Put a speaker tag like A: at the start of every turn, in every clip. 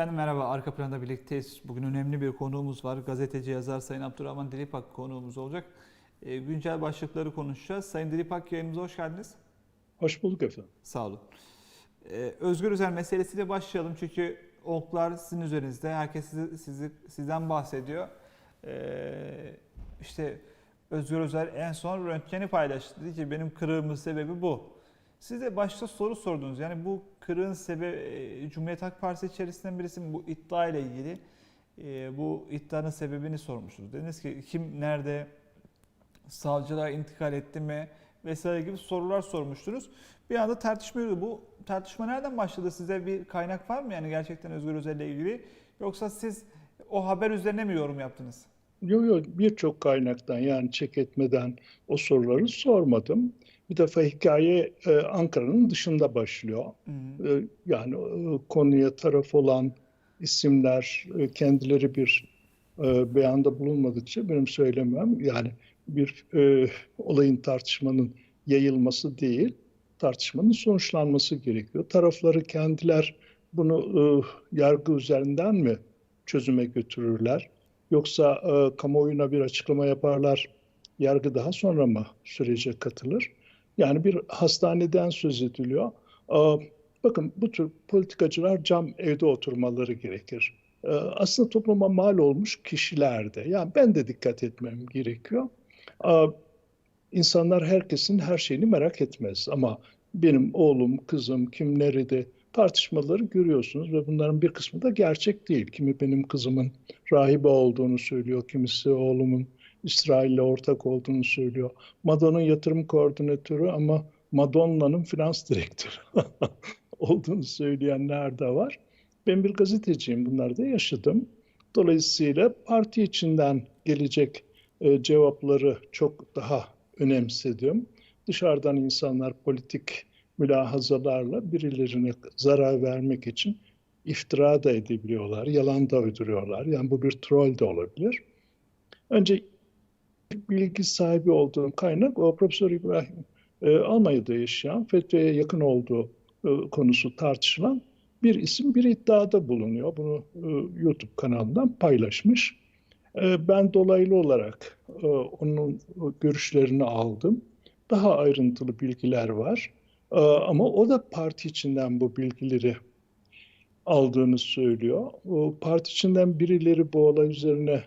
A: Efendim merhaba, arka planda birlikteyiz. Bugün önemli bir konuğumuz var. Gazeteci yazar Sayın Abdurrahman Dilipak konuğumuz olacak. E, güncel başlıkları konuşacağız. Sayın Dilipak yayınımıza hoş geldiniz.
B: Hoş bulduk efendim.
A: Sağ olun. E, Özgür Özel meselesiyle başlayalım çünkü oklar sizin üzerinizde. Herkes sizi, sizi, sizden bahsediyor. E, işte Özgür Özel en son röntgeni paylaştı. Dedi ki benim kırığımın sebebi bu. Siz de başta soru sordunuz. Yani bu kırığın sebebi e, Cumhuriyet Halk Partisi içerisinden birisi bu iddia ile ilgili e, bu iddianın sebebini sormuştunuz. Dediniz ki kim nerede savcılığa intikal etti mi vesaire gibi sorular sormuştunuz. Bir anda tartışma yürüdü. Bu tartışma nereden başladı? Size bir kaynak var mı yani gerçekten Özgür Özel ile ilgili? Yoksa siz o haber üzerine mi yorum yaptınız?
B: Yok yok birçok kaynaktan yani çek etmeden o soruları sormadım. Bir defa hikaye e, Ankara'nın dışında başlıyor.
A: Hı hı.
B: E, yani e, konuya taraf olan isimler e, kendileri bir e, beyanda bulunmadıkça benim söylemem yani bir e, olayın tartışmanın yayılması değil, tartışmanın sonuçlanması gerekiyor. Tarafları kendiler bunu e, yargı üzerinden mi çözüme götürürler? Yoksa e, kamuoyuna bir açıklama yaparlar, yargı daha sonra mı sürece katılır? Yani bir hastaneden söz ediliyor. E, bakın bu tür politikacılar cam evde oturmaları gerekir. E, aslında topluma mal olmuş kişilerde. Yani ben de dikkat etmem gerekiyor. E, insanlar herkesin her şeyini merak etmez ama benim oğlum, kızım, kim nerede tartışmaları görüyorsunuz ve bunların bir kısmı da gerçek değil. Kimi benim kızımın rahibe olduğunu söylüyor, kimisi oğlumun İsrail'le ortak olduğunu söylüyor. Madon'un yatırım koordinatörü ama Madonna'nın finans direktörü olduğunu söyleyenler de var. Ben bir gazeteciyim, bunları da yaşadım. Dolayısıyla parti içinden gelecek e, cevapları çok daha önemsedim. Dışarıdan insanlar politik mülahazalarla birilerine zarar vermek için iftira da edebiliyorlar, yalan da uyduruyorlar. Yani bu bir troll de olabilir. Önce bilgi sahibi olduğum kaynak o Profesör İbrahim e, Almanya'da yaşayan, FETÖ'ye yakın olduğu e, konusu tartışılan bir isim bir iddiada bulunuyor. Bunu e, YouTube kanalından paylaşmış. E, ben dolaylı olarak e, onun görüşlerini aldım. Daha ayrıntılı bilgiler var. Ee, Ama o da parti içinden bu bilgileri aldığını söylüyor. O parti içinden birileri bu olay üzerine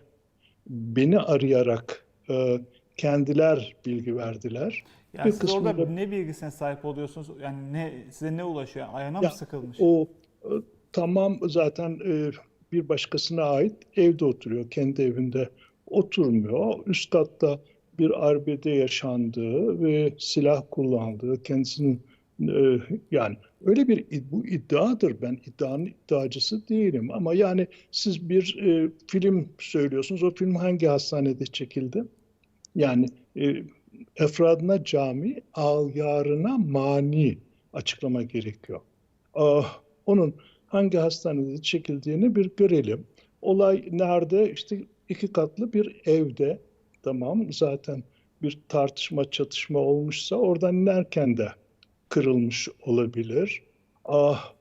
B: beni arayarak e, kendiler bilgi verdiler.
A: Yani
B: Bir
A: siz
B: kısmı
A: orada
B: da-
A: ne bilgisine sahip oluyorsunuz? Yani ne size ne ulaşıyor? Ayağına
B: Ya,
A: mı sıkılmış?
B: O e, tamam zaten e, bir başkasına ait evde oturuyor, kendi evinde oturmuyor. Üst katta bir arbede yaşandığı ve silah kullandığı, kendisinin e, yani öyle bir bu iddiadır. Ben iddianın iddiacısı değilim ama yani siz bir e, film söylüyorsunuz. O film hangi hastanede çekildi? Yani e, efradına cami, ağyarına mani açıklama gerekiyor. Ah, onun hangi hastanede çekildiğini bir görelim. Olay nerede? İşte iki katlı bir evde. Tamam zaten bir tartışma çatışma olmuşsa oradan inerken de kırılmış olabilir. Ah,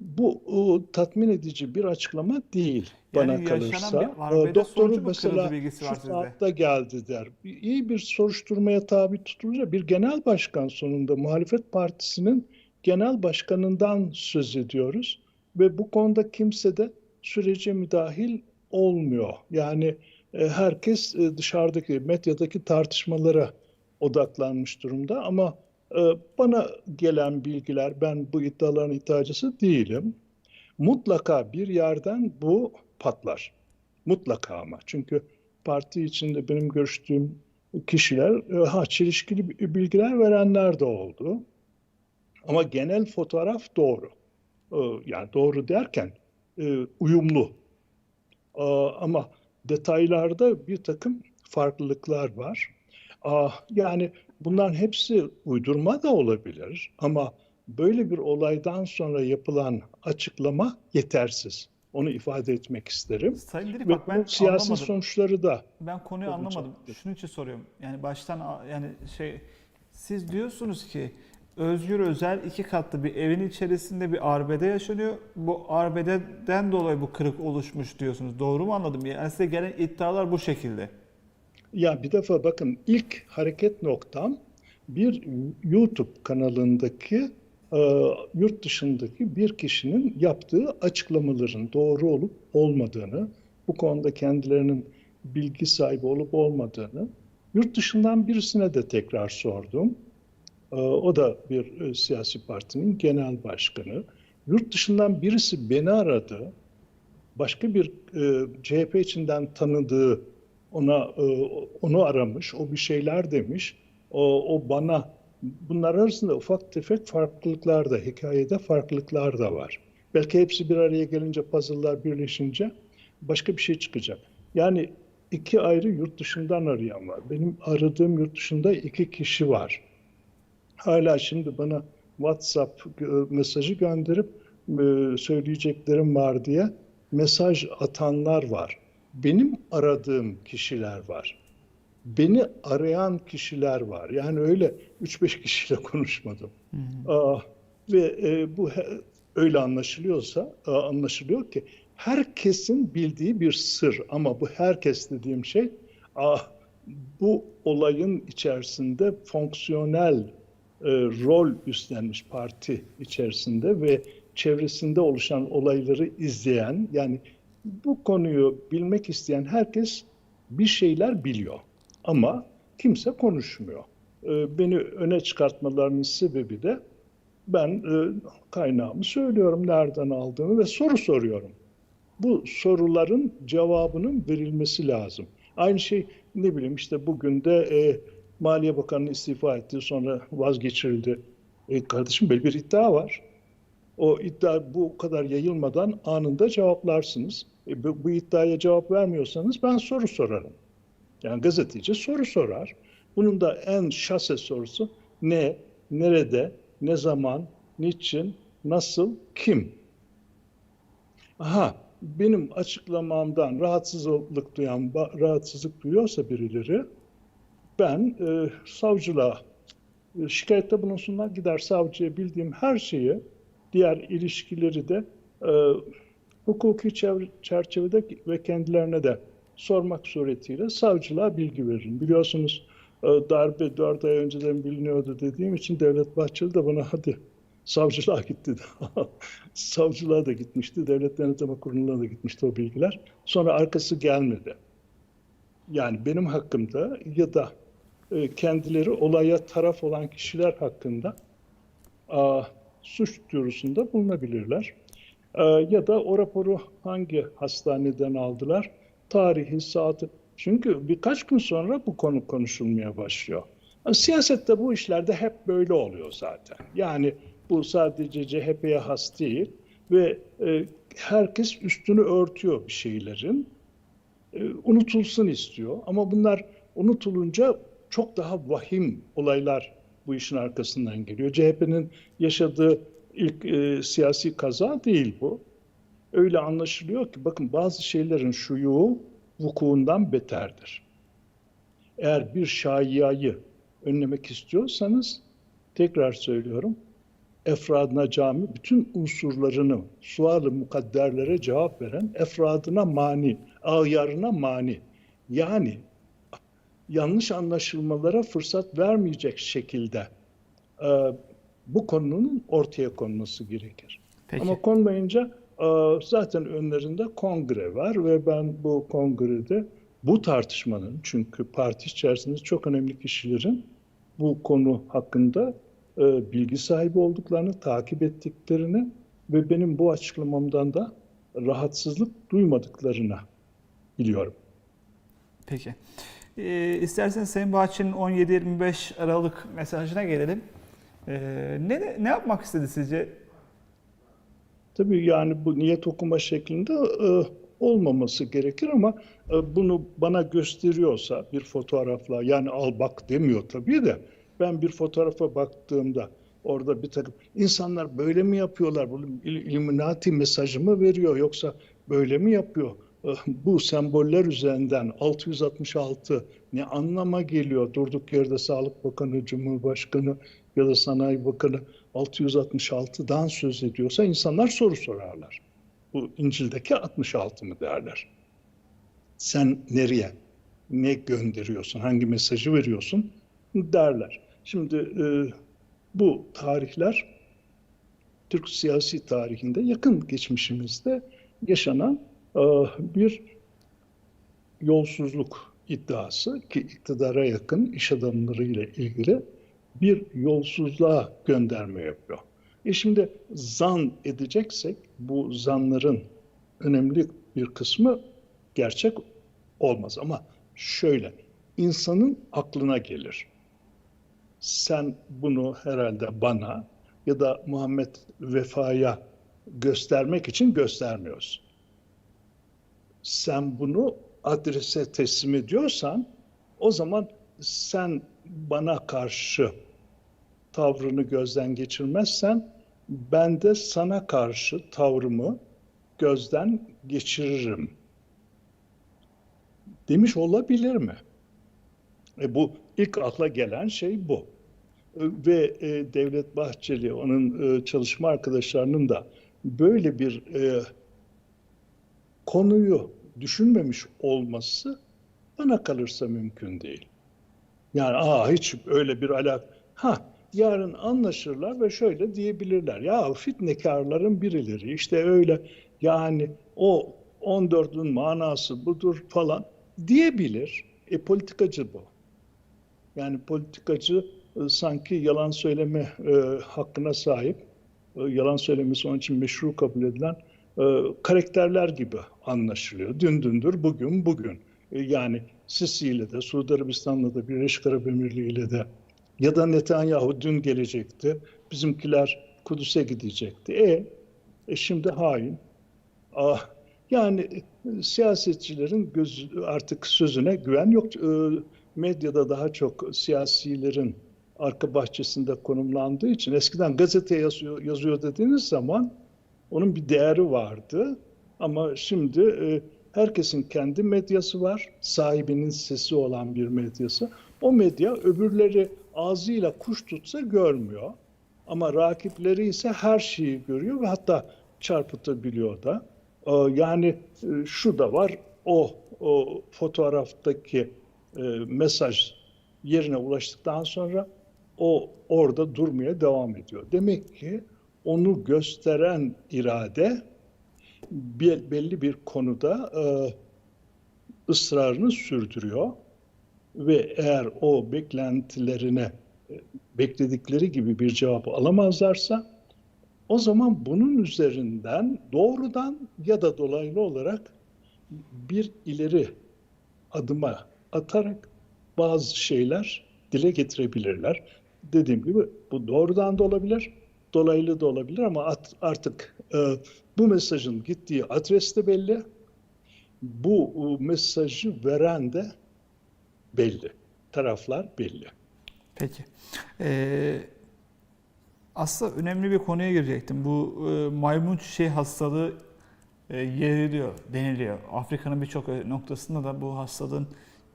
B: bu o, tatmin edici bir açıklama değil
A: Yani
B: bana kalırsa.
A: bir
B: Ee, Doktoru mesela şu saatte geldi der. İyi bir soruşturmaya tabi tutulunca bir genel başkan sonunda muhalefet partisinin genel başkanından söz ediyoruz ve bu konuda kimse de sürece müdahil olmuyor. Yani e, herkes e, dışarıdaki medyadaki tartışmalara odaklanmış durumda ama bana gelen bilgiler ben bu iddiaların iddiacısı değilim. Mutlaka bir yerden bu patlar. Mutlaka ama. Çünkü parti içinde benim görüştüğüm kişiler e, ha çelişkili bilgiler verenler de oldu. Ama genel fotoğraf doğru. E, Yani doğru derken e, uyumlu. E, Ama detaylarda bir takım farklılıklar var. Aa, Yani bunların hepsi uydurma da olabilir ama böyle bir olaydan sonra yapılan açıklama yetersiz. Onu ifade etmek isterim.
A: Sayın
B: Ve
A: Dilipak ben
B: siyasi
A: anlamadım.
B: sonuçları da
A: Ben konuyu anlamadım. Şunun için soruyorum. Yani baştan yani şey siz diyorsunuz ki Özgür Özel iki katlı bir evin içerisinde bir arbede yaşanıyor. Bu arbededen dolayı bu kırık oluşmuş diyorsunuz. Doğru mu anladım? Yani size gelen iddialar bu şekilde.
B: Ya bir defa bakın ilk hareket noktam bir YouTube kanalındaki e, yurt dışındaki bir kişinin yaptığı açıklamaların doğru olup olmadığını, bu konuda kendilerinin bilgi sahibi olup olmadığını yurt dışından birisine de tekrar sordum. E, o da bir e, siyasi partinin genel başkanı. Yurt dışından birisi beni aradı. Başka bir e, CHP içinden tanıdığı ona e, onu aramış, o bir şeyler demiş. O, o bana bunlar arasında ufak tefek farklılıklar da, hikayede farklılıklar da var. Belki hepsi bir araya gelince, puzzle'lar birleşince başka bir şey çıkacak. Yani iki ayrı yurt dışından arayan var. Benim aradığım yurt dışında iki kişi var. Hala şimdi bana WhatsApp mesajı gönderip e, söyleyeceklerim var diye mesaj atanlar var. Benim aradığım kişiler var. Beni arayan kişiler var. Yani öyle 3-5 kişiyle konuşmadım. Aa, ve e, bu he- öyle anlaşılıyorsa aa, anlaşılıyor ki herkesin bildiği bir sır ama bu herkes dediğim şey aa, bu olayın içerisinde fonksiyonel e, rol üstlenmiş parti içerisinde ve çevresinde oluşan olayları izleyen yani bu konuyu bilmek isteyen herkes bir şeyler biliyor ama kimse konuşmuyor. E, beni öne çıkartmalarının sebebi de ben e, kaynağımı söylüyorum, nereden aldığımı ve soru soruyorum. Bu soruların cevabının verilmesi lazım. Aynı şey ne bileyim işte bugün de e, Maliye Bakanı istifa etti sonra vazgeçirildi. E, kardeşim böyle bir iddia var. O iddia bu kadar yayılmadan anında cevaplarsınız. E, bu, bu iddiaya cevap vermiyorsanız ben soru sorarım. Yani gazeteci soru sorar. Bunun da en şase sorusu ne, nerede, ne zaman, niçin, nasıl, kim? Aha, benim açıklamamdan rahatsızlık duyan, rahatsızlık duyuyorsa birileri, ben e, savcılığa e, şikayette bulunsunlar, gider savcıya bildiğim her şeyi, diğer ilişkileri de e, hukuki çerçevede ve kendilerine de sormak suretiyle savcılığa bilgi veririm. Biliyorsunuz e, darbe dört ay önceden biliniyordu dediğim için Devlet Bahçeli de bana hadi savcılığa gitti. savcılığa da gitmişti. Devlet Denetleme Kurulu'na da gitmişti o bilgiler. Sonra arkası gelmedi. Yani benim hakkımda ya da e, kendileri olaya taraf olan kişiler hakkında suç duyurusunda bulunabilirler. E, ya da o raporu hangi hastaneden aldılar? Tarihi, saati. Çünkü birkaç gün sonra bu konu konuşulmaya başlıyor. Siyasette bu işlerde hep böyle oluyor zaten. Yani bu sadece CHP'ye has değil ve e, herkes üstünü örtüyor bir şeylerin. E, unutulsun istiyor ama bunlar unutulunca çok daha vahim olaylar bu işin arkasından geliyor. CHP'nin yaşadığı ilk e, siyasi kaza değil bu. Öyle anlaşılıyor ki bakın bazı şeylerin şuyu vukuundan beterdir. Eğer bir şayiayı önlemek istiyorsanız tekrar söylüyorum efradına cami bütün unsurlarını sual-ı mukadderlere cevap veren efradına mani, ayarına mani. Yani yanlış anlaşılmalara fırsat vermeyecek şekilde e, bu konunun ortaya konması gerekir.
A: Peki.
B: Ama konmayınca e, zaten önlerinde kongre var ve ben bu kongrede bu tartışmanın çünkü parti içerisinde çok önemli kişilerin bu konu hakkında e, bilgi sahibi olduklarını, takip ettiklerini ve benim bu açıklamamdan da rahatsızlık duymadıklarını biliyorum.
A: Peki. Ee, isterseniz Sayın Bahçeli'nin 17-25 Aralık mesajına gelelim. Ee, ne, ne yapmak istedi sizce?
B: Tabii yani bu niyet okuma şeklinde e, olmaması gerekir ama e, bunu bana gösteriyorsa bir fotoğrafla yani al bak demiyor tabii de ben bir fotoğrafa baktığımda orada bir takım insanlar böyle mi yapıyorlar? Bu il- Illuminati mesajı mı veriyor yoksa böyle mi yapıyor? Bu semboller üzerinden 666 ne anlama geliyor? Durduk yerde Sağlık Bakanı, Cumhurbaşkanı ya da Sanayi Bakanı 666'dan söz ediyorsa insanlar soru sorarlar. Bu İncil'deki 66 mı derler? Sen nereye, ne gönderiyorsun, hangi mesajı veriyorsun derler. Şimdi e, bu tarihler Türk siyasi tarihinde yakın geçmişimizde yaşanan bir yolsuzluk iddiası ki iktidara yakın iş adamlarıyla ilgili bir yolsuzluğa gönderme yapıyor. E şimdi zan edeceksek bu zanların önemli bir kısmı gerçek olmaz ama şöyle insanın aklına gelir. Sen bunu herhalde bana ya da Muhammed Vefa'ya göstermek için göstermiyorsun. Sen bunu adrese teslim ediyorsan o zaman sen bana karşı tavrını gözden geçirmezsen ben de sana karşı tavrımı gözden geçiririm. Demiş olabilir mi? E bu ilk akla gelen şey bu. E, Ve e, Devlet Bahçeli, onun e, çalışma arkadaşlarının da böyle bir e, konuyu düşünmemiş olması bana kalırsa mümkün değil. Yani aa hiç öyle bir alak ha yarın anlaşırlar ve şöyle diyebilirler. Ya fitnekarların birileri işte öyle yani o 14'ün manası budur falan diyebilir. E politikacı bu. Yani politikacı e, sanki yalan söyleme e, hakkına sahip, e, yalan söylemesi onun için meşru kabul edilen e, karakterler gibi anlaşılıyor. Dün dündür, bugün bugün. E, yani Sisi ile de, Suudi Arabistan'la da, Birleşik Arap Emirliği ile de ya da Netanyahu dün gelecekti, bizimkiler Kudüs'e gidecekti. E, e şimdi hain. Ah, yani e, siyasetçilerin göz, artık sözüne güven yok. E, medyada daha çok siyasilerin arka bahçesinde konumlandığı için eskiden gazete yazıyor, yazıyor dediğiniz zaman onun bir değeri vardı. Ama şimdi e, herkesin kendi medyası var. Sahibinin sesi olan bir medyası. O medya öbürleri ağzıyla kuş tutsa görmüyor. Ama rakipleri ise her şeyi görüyor ve hatta çarpıtabiliyor da. Ee, Yani e, şu da var, o, o fotoğraftaki e, mesaj yerine ulaştıktan sonra o orada durmaya devam ediyor. Demek ki onu gösteren irade belli bir konuda e, ısrarını sürdürüyor ve eğer o beklentilerine e, bekledikleri gibi bir cevap alamazlarsa o zaman bunun üzerinden doğrudan ya da dolaylı olarak bir ileri adıma atarak bazı şeyler dile getirebilirler. Dediğim gibi bu doğrudan da olabilir, dolaylı da olabilir ama at- artık e, bu mesajın gittiği adres de belli. Bu e, mesajı veren de belli. Taraflar belli.
A: Peki. Ee, aslında önemli bir konuya girecektim. Bu e, maymun çiçeği hastalığı e, yayılıyor, deniliyor. Afrika'nın birçok noktasında da bu hastalığın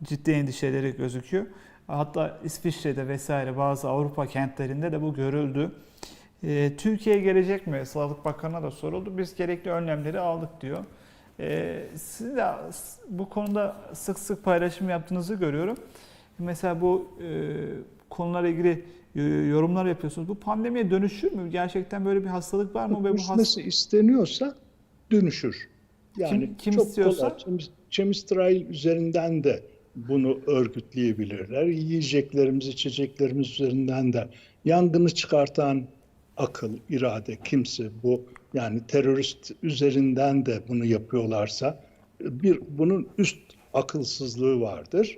A: ciddi endişeleri gözüküyor. Hatta İsviçre'de vesaire bazı Avrupa kentlerinde de bu görüldü. E, Türkiye'ye gelecek mi? Sağlık Bakanı'na da soruldu. Biz gerekli önlemleri aldık diyor. E, siz de bu konuda sık sık paylaşım yaptığınızı görüyorum. Mesela bu e, konularla ilgili e, yorumlar yapıyorsunuz. Bu pandemiye dönüşür mü? Gerçekten böyle bir hastalık var mı? Ve bu hast-
B: isteniyorsa dönüşür. Yani
A: Kim- kim
B: çok
A: istiyorsa?
B: kolay. Çemis- Chemistrail üzerinden de bunu örgütleyebilirler. Yiyeceklerimiz, içeceklerimiz üzerinden de yangını çıkartan akıl, irade kimse bu yani terörist üzerinden de bunu yapıyorlarsa bir bunun üst akılsızlığı vardır.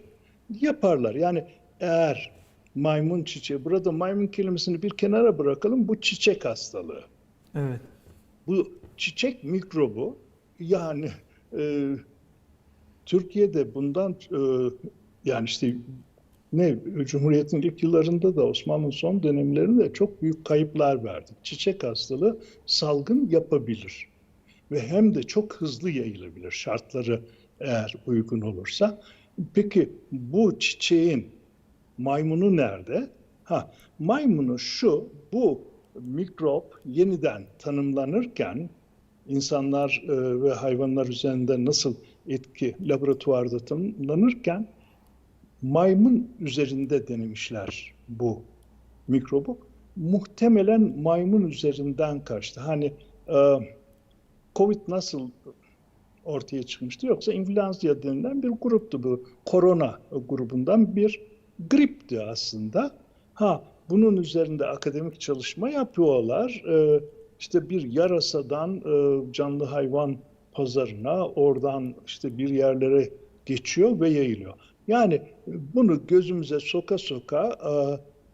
B: Yaparlar. Yani eğer maymun çiçeği, burada maymun kelimesini bir kenara bırakalım. Bu çiçek hastalığı.
A: Evet.
B: Bu çiçek mikrobu yani e, Türkiye'de bundan e, yani işte ne Cumhuriyet'in ilk yıllarında da Osmanlı'nın son dönemlerinde çok büyük kayıplar verdik. Çiçek hastalığı salgın yapabilir. ve hem de çok hızlı yayılabilir şartları eğer uygun olursa. Peki bu çiçeğin maymunu nerede? Ha, maymunu şu, bu mikrop yeniden tanımlanırken insanlar e, ve hayvanlar üzerinde nasıl etki laboratuvarda tanımlanırken maymun üzerinde denemişler bu mikrobu. Muhtemelen maymun üzerinden kaçtı. Hani e, Covid nasıl ortaya çıkmıştı yoksa influenza denilen bir gruptu bu. Korona grubundan bir gripti aslında. Ha bunun üzerinde akademik çalışma yapıyorlar. Ee, işte bir yarasadan e, canlı hayvan pazarına oradan işte bir yerlere geçiyor ve yayılıyor. Yani bunu gözümüze soka soka e,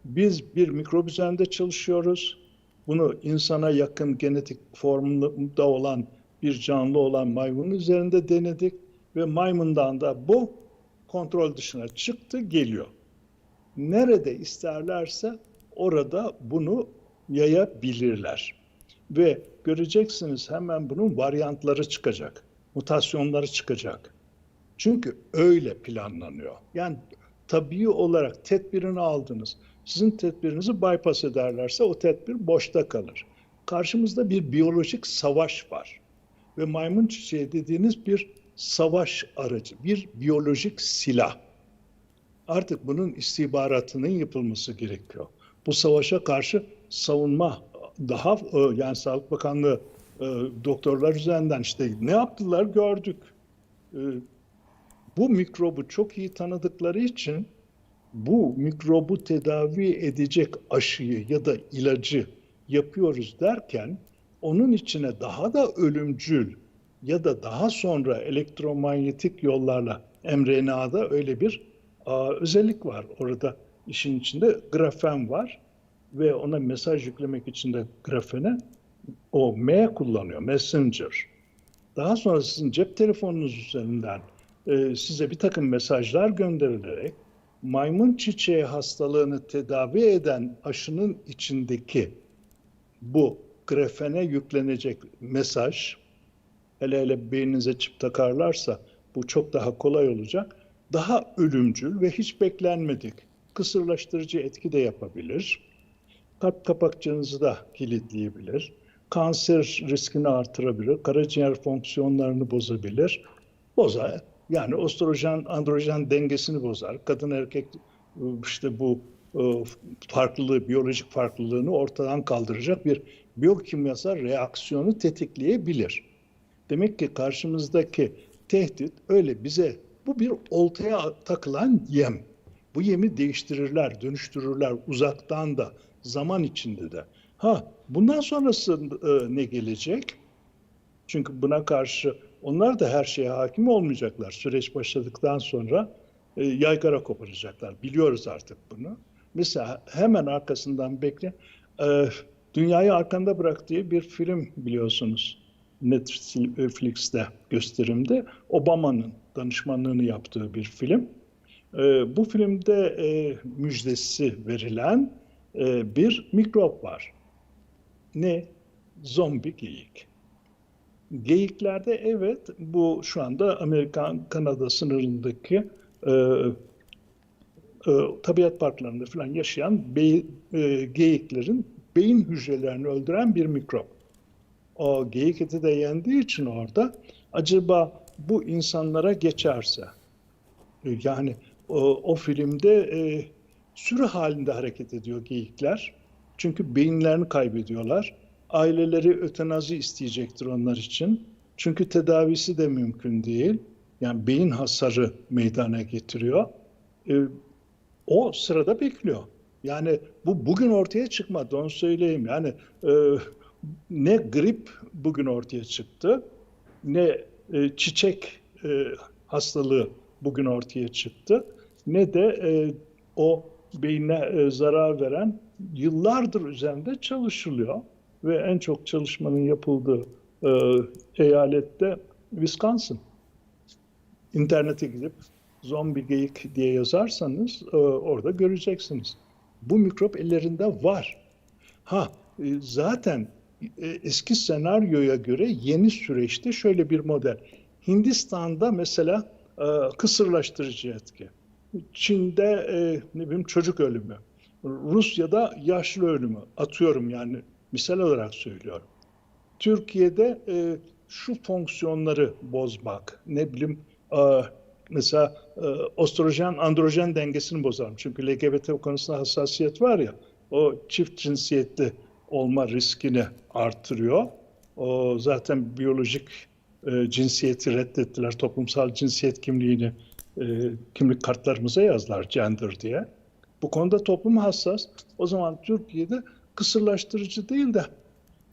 B: biz bir mikrop üzerinde çalışıyoruz. Bunu insana yakın genetik formunda olan bir canlı olan maymun üzerinde denedik ve maymundan da bu kontrol dışına çıktı geliyor. Nerede isterlerse orada bunu yayabilirler. Ve göreceksiniz hemen bunun varyantları çıkacak, mutasyonları çıkacak. Çünkü öyle planlanıyor. Yani tabii olarak tedbirini aldınız. Sizin tedbirinizi bypass ederlerse o tedbir boşta kalır. Karşımızda bir biyolojik savaş var. Ve maymun çiçeği dediğiniz bir savaş aracı, bir biyolojik silah. Artık bunun istihbaratının yapılması gerekiyor. Bu savaşa karşı savunma daha e, yani Sağlık Bakanlığı e, doktorlar üzerinden işte ne yaptılar gördük. Bu mikrobu çok iyi tanıdıkları için bu mikrobu tedavi edecek aşıyı ya da ilacı yapıyoruz derken onun içine daha da ölümcül ya da daha sonra elektromanyetik yollarla mRNA'da öyle bir a, özellik var. Orada işin içinde grafen var ve ona mesaj yüklemek için de grafene o M kullanıyor, messenger. Daha sonra sizin cep telefonunuz üzerinden e, size bir takım mesajlar gönderilerek maymun çiçeği hastalığını tedavi eden aşının içindeki bu grafene yüklenecek mesaj, hele hele beyninize çip takarlarsa bu çok daha kolay olacak. Daha ölümcül ve hiç beklenmedik kısırlaştırıcı etki de yapabilir. Kalp kapakçığınızı da kilitleyebilir. Kanser riskini artırabilir. Karaciğer fonksiyonlarını bozabilir. Bozar. Yani ostrojen androjen dengesini bozar. Kadın erkek işte bu e, farklılığı, biyolojik farklılığını ortadan kaldıracak bir biyokimyasal reaksiyonu tetikleyebilir. Demek ki karşımızdaki tehdit öyle bize bu bir oltaya takılan yem. Bu yemi değiştirirler, dönüştürürler uzaktan da, zaman içinde de. Ha, bundan sonrası e, ne gelecek? Çünkü buna karşı onlar da her şeye hakim olmayacaklar. Süreç başladıktan sonra e, yaygara koparacaklar. Biliyoruz artık bunu. Mesela hemen arkasından bekle. E, Dünyayı arkanda bırak diye bir film biliyorsunuz. Netflix'te gösterimde Obama'nın danışmanlığını yaptığı bir film. E, bu filmde e, müjdesi verilen e, bir mikrop var. Ne? Zombi geyik. Geyiklerde evet bu şu anda Amerikan-Kanada sınırındaki e, e, tabiat parklarında falan yaşayan be, e, geyiklerin beyin hücrelerini öldüren bir mikrop. O geyik eti de yendiği için orada acaba bu insanlara geçerse e, yani o, o filmde e, sürü halinde hareket ediyor geyikler. Çünkü beyinlerini kaybediyorlar. Aileleri ötenazi isteyecektir onlar için. Çünkü tedavisi de mümkün değil. Yani beyin hasarı meydana getiriyor. E, o sırada bekliyor. Yani bu bugün ortaya çıkmadı onu söyleyeyim. Yani e, ne grip bugün ortaya çıktı ne e, çiçek e, hastalığı bugün ortaya çıktı ne de e, o beyine e, zarar veren yıllardır üzerinde çalışılıyor ve en çok çalışmanın yapıldığı e, eyalette Wisconsin. İnternete gidip zombi geyik diye yazarsanız e, orada göreceksiniz. Bu mikrop ellerinde var. Ha e, zaten e, eski senaryoya göre yeni süreçte şöyle bir model. Hindistan'da mesela e, kısırlaştırıcı etki. Çin'de e, ne bileyim çocuk ölümü. Rusya'da yaşlı ölümü. Atıyorum yani misal olarak söylüyorum. Türkiye'de e, şu fonksiyonları bozmak, ne bileyim e, mesela e, ostrojen androjen dengesini bozarım. Çünkü LGBT konusunda hassasiyet var ya, o çift cinsiyetli olma riskini artırıyor. O zaten biyolojik e, cinsiyeti reddettiler. Toplumsal cinsiyet kimliğini e, kimlik kartlarımıza yazdılar gender diye. Bu konuda toplum hassas. O zaman Türkiye'de kısırlaştırıcı değil de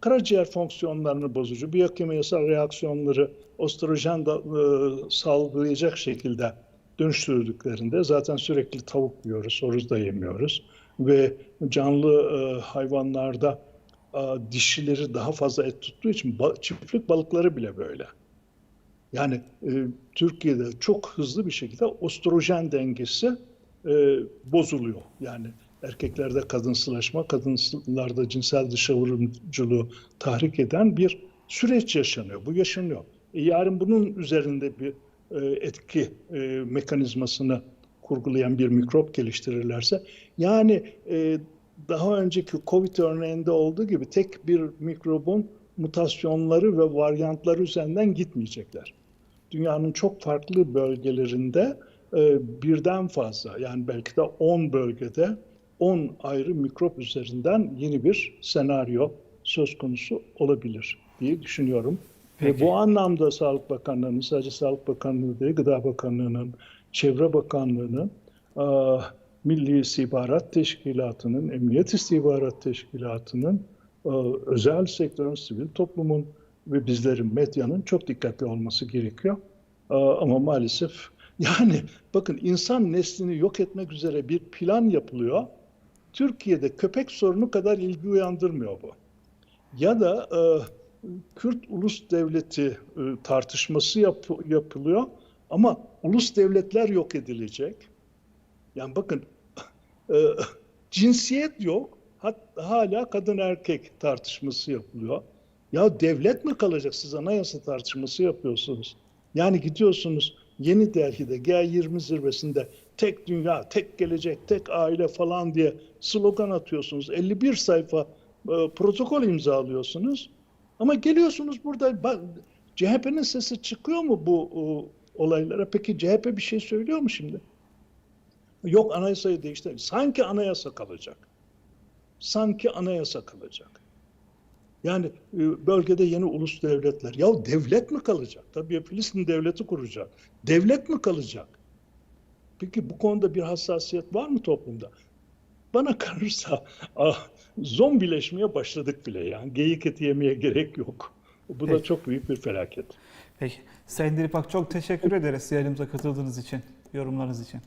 B: karaciğer fonksiyonlarını bozucu, biyokimyasal reaksiyonları ostrojen da, e, salgılayacak şekilde dönüştürdüklerinde zaten sürekli tavuk yiyoruz, horoz da yemiyoruz ve canlı e, hayvanlarda e, dişileri daha fazla et tuttuğu için ba- çiftlik balıkları bile böyle. Yani e, Türkiye'de çok hızlı bir şekilde ostrojen dengesi e, bozuluyor. Yani erkeklerde kadınsılaşma, kadınlarda cinsel dışavurumculuğu tahrik eden bir süreç yaşanıyor. Bu yaşanıyor. E, yarın bunun üzerinde bir e, etki e, mekanizmasını kurgulayan bir mikrop geliştirirlerse, yani e, daha önceki COVID örneğinde olduğu gibi tek bir mikrobun mutasyonları ve varyantları üzerinden gitmeyecekler. Dünyanın çok farklı bölgelerinde e, birden fazla yani belki de 10 bölgede 10 ayrı mikrop üzerinden yeni bir senaryo söz konusu olabilir diye düşünüyorum. Ve
A: Peki.
B: bu anlamda Sağlık Bakanlığı'nın, sadece Sağlık Bakanlığı değil, Gıda Bakanlığı'nın, Çevre Bakanlığı'nın, e, Milli İstihbarat Teşkilatı'nın, Emniyet İstihbarat Teşkilatı'nın, e, özel sektörün, sivil toplumun ve bizlerin, medyanın çok dikkatli olması gerekiyor. E, Ama maalesef yani bakın insan neslini yok etmek üzere bir plan yapılıyor. Türkiye'de köpek sorunu kadar ilgi uyandırmıyor bu. Ya da e, Kürt ulus devleti e, tartışması yap- yapılıyor ama ulus devletler yok edilecek. Yani bakın e, cinsiyet yok. Hat, hala kadın erkek tartışması yapılıyor. Ya devlet mi kalacak? Siz anayasa tartışması yapıyorsunuz. Yani gidiyorsunuz Yeni Delhi'de G20 zirvesinde tek dünya, tek gelecek, tek aile falan diye slogan atıyorsunuz. 51 sayfa e, protokol imzalıyorsunuz. Ama geliyorsunuz burada bak, CHP'nin sesi çıkıyor mu bu o, olaylara? Peki CHP bir şey söylüyor mu şimdi? Yok anayasayı değiştir. Sanki anayasa kalacak. Sanki anayasa kalacak. Yani e, bölgede yeni ulus devletler. Ya devlet mi kalacak? Tabii Filistin devleti kuracak. Devlet mi kalacak? Peki bu konuda bir hassasiyet var mı toplumda? Bana kalırsa ah, zombileşmeye başladık bile yani. Geyik eti yemeye gerek yok. Bu da
A: Peki.
B: çok büyük bir felaket.
A: Peki. Sayın Dilipak çok teşekkür ederiz yayınımıza katıldığınız için, yorumlarınız için.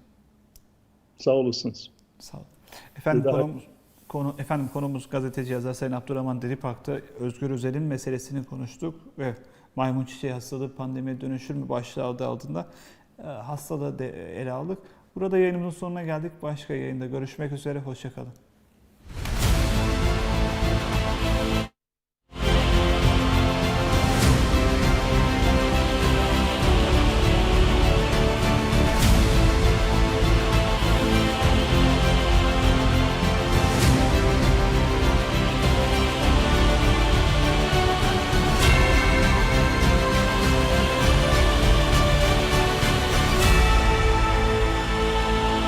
B: Sağ olasınız.
A: Sağ olun. Efendim konumuz, konu, efendim konumuz gazeteci yazar Sayın Abdurrahman Delipak'ta Özgür Özel'in meselesini konuştuk ve maymun çiçeği hastalığı pandemiye dönüşür mü başlığı adı altında e, hastalığı de ele aldık. Burada yayınımızın sonuna geldik. Başka yayında görüşmek üzere. Hoşçakalın.